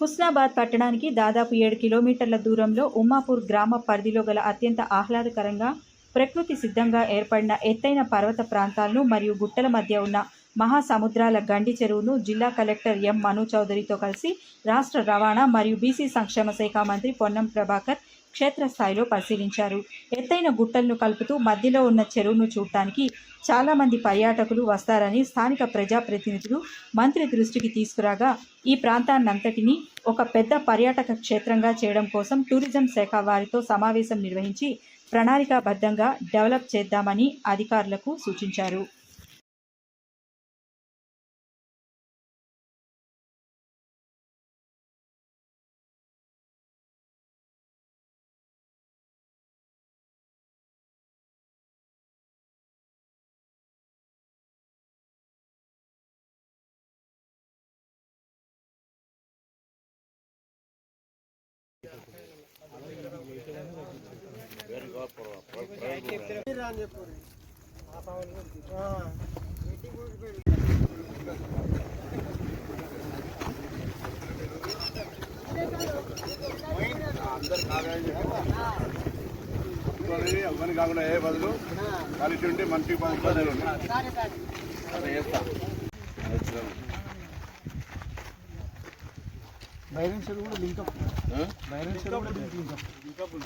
హుస్నాబాద్ పట్టణానికి దాదాపు ఏడు కిలోమీటర్ల దూరంలో ఉమ్మాపూర్ గ్రామ పరిధిలో గల అత్యంత ఆహ్లాదకరంగా ప్రకృతి సిద్ధంగా ఏర్పడిన ఎత్తైన పర్వత ప్రాంతాలను మరియు గుట్టల మధ్య ఉన్న మహాసముద్రాల గండి చెరువును జిల్లా కలెక్టర్ ఎం మను చౌదరితో కలిసి రాష్ట్ర రవాణా మరియు బీసీ సంక్షేమ శాఖ మంత్రి పొన్నం ప్రభాకర్ క్షేత్రస్థాయిలో పరిశీలించారు. ఎత్తైన గుట్టలను కలుపుతూ మధ్యలో ఉన్న చెరువును చూడటానికి చాలామంది పర్యాటకులు వస్తారని స్థానిక ప్రజాప్రతినిధులు మంత్రి దృష్టికి తీసుకురాగా ఈ ప్రాంతాన్నంతటినీ ఒక పెద్ద పర్యాటక క్షేత్రంగా చేయడం కోసం టూరిజం శాఖ వారితో సమావేశం నిర్వహించి ప్రణాళికాబద్ధంగా డెవలప్ చేద్దామని అధికారులకు సూచించారు. అవ్వని కాకుండా ఏ బదులు కలిసి ఉంటే మంచి చేస్తా బైరెన్ కూడా లింకప్ బైరెన్ కూడా లింకప్